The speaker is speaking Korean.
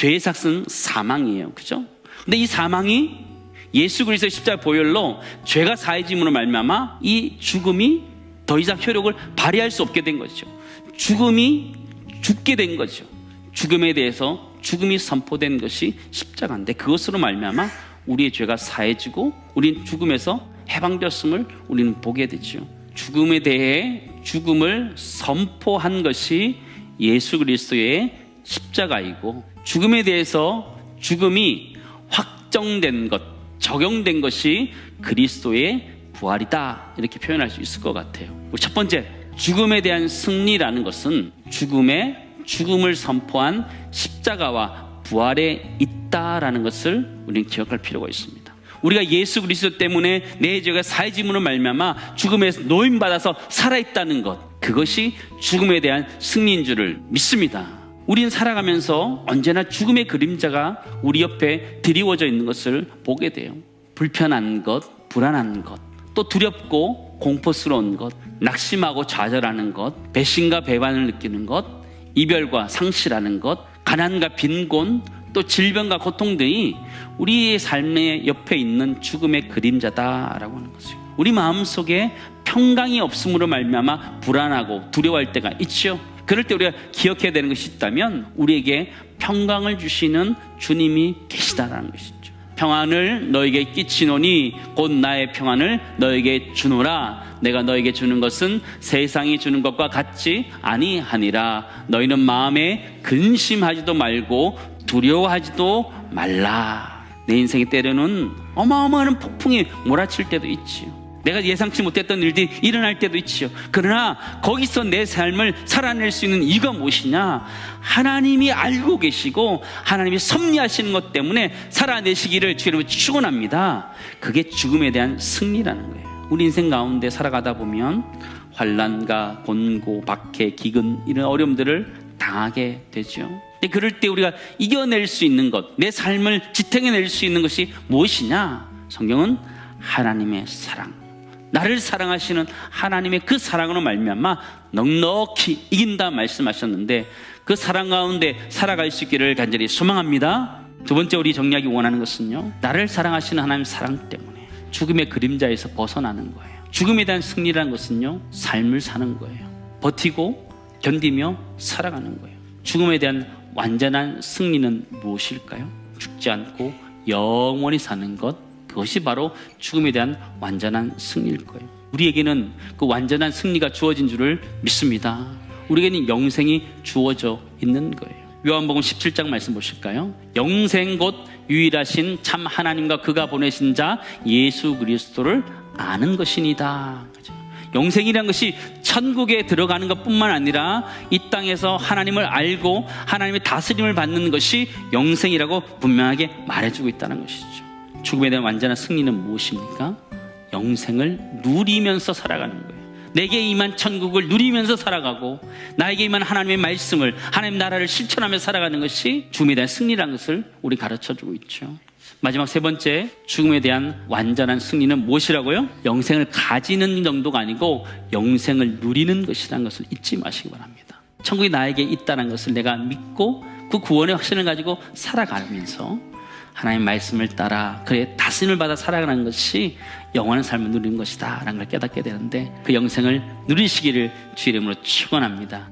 죄의 삭은 사망이에요. 그죠? 근데 이 사망이 예수 그리스도의 십자가 보혈로 죄가 사해짐으로 말미암아 이 죽음이 더 이상 효력을 발휘할 수 없게 된 거죠. 죽음이 죽게 된 거죠. 죽음에 대해서 죽음이 선포된 것이 십자가인데 그것으로 말미암아 우리의 죄가 사해지고 우린 죽음에서 해방되었음을 우리는 보게 되죠. 죽음에 대해 죽음을 선포한 것이 예수 그리스도의 십자가이고 죽음에 대해서 죽음이 확정된 것, 적용된 것이 그리스도의 부활이다. 이렇게 표현할 수 있을 것 같아요. 첫 번째, 죽음에 대한 승리라는 것은 죽음의 죽음을 선포한 십자가와 부활에 있다라는 것을 우리는 기억할 필요가 있습니다. 우리가 예수 그리스도 때문에 내 죄가 사해짐으로 말미암아 죽음에서 노임 받아서 살아 있다는 것. 그것이 죽음에 대한 승리인 줄을 믿습니다. 우린 살아가면서 언제나 죽음의 그림자가 우리 옆에 드리워져 있는 것을 보게 돼요. 불편한 것, 불안한 것, 또 두렵고 공포스러운 것, 낙심하고 좌절하는 것, 배신과 배반을 느끼는 것, 이별과 상실하는 것, 가난과 빈곤, 또 질병과 고통 등이 우리의 삶의 옆에 있는 죽음의 그림자다라고 하는 거죠. 우리 마음 속에 평강이 없음으로 말미암아 불안하고 두려워할 때가 있죠. 그럴 때 우리가 기억해야 되는 것이 있다면 우리에게 평강을 주시는 주님이 계시다라는 것이죠. 평안을 너에게 끼치노니 곧 나의 평안을 너에게 주노라. 내가 너에게 주는 것은 세상이 주는 것과 같지 아니하니라. 너희는 마음에 근심하지도 말고 두려워하지도 말라. 내 인생의 때로는 어마어마한 폭풍이 몰아칠 때도 있지요. 내가 예상치 못했던 일들이 일어날 때도 있지요. 그러나 거기서 내 삶을 살아낼 수 있는 이유가 무엇이냐? 하나님이 알고 계시고 하나님이 섭리하시는 것 때문에 살아내시기를 주님을 축원합니다. 그게 죽음에 대한 승리라는 거예요. 우리 인생 가운데 살아가다 보면 환란과 곤고, 박해, 기근 이런 어려움들을 당하게 되죠. 근데 그럴 때 우리가 이겨낼 수 있는 것, 내 삶을 지탱해낼 수 있는 것이 무엇이냐? 성경은 하나님의 사랑, 나를 사랑하시는 하나님의 그 사랑으로 말미암아 넉넉히 이긴다 말씀하셨는데 그 사랑 가운데 살아갈 수 있기를 간절히 소망합니다. 두 번째 우리 정리하기 원하는 것은요. 나를 사랑하시는 하나님 사랑 때문에 죽음의 그림자에서 벗어나는 거예요. 죽음에 대한 승리라는 것은요. 삶을 사는 거예요. 버티고 견디며 살아가는 거예요. 죽음에 대한 완전한 승리는 무엇일까요? 죽지 않고 영원히 사는 것 그것이 바로 죽음에 대한 완전한 승리일 거예요. 우리에게는 그 완전한 승리가 주어진 줄을 믿습니다. 우리에게는 영생이 주어져 있는 거예요. 요한복음 17장 말씀 보실까요? 영생 곧 유일하신 참 하나님과 그가 보내신 자 예수 그리스도를 아는 것이니다. 영생이란 것이 천국에 들어가는 것뿐만 아니라 이 땅에서 하나님을 알고 하나님의 다스림을 받는 것이 영생이라고 분명하게 말해주고 있다는 것이죠. 죽음에 대한 완전한 승리는 무엇입니까? 영생을 누리면서 살아가는 거예요. 내게 임한 천국을 누리면서 살아가고 나에게 임한 하나님의 말씀을 하나님 나라를 실천하며 살아가는 것이 죽음에 대한 승리라는 것을 우리 가르쳐 주고 있죠. 마지막 세 번째 죽음에 대한 완전한 승리는 무엇이라고요? 영생을 가지는 정도가 아니고 영생을 누리는 것이라는 것을 잊지 마시기 바랍니다. 천국이 나에게 있다는 것을 내가 믿고 그 구원의 확신을 가지고 살아가면서 하나님 말씀을 따라 그의 다스림을 받아 살아가는 것이 영원한 삶을 누리는 것이다 라는 걸 깨닫게 되는데 그 영생을 누리시기를 주 이름으로 축원합니다.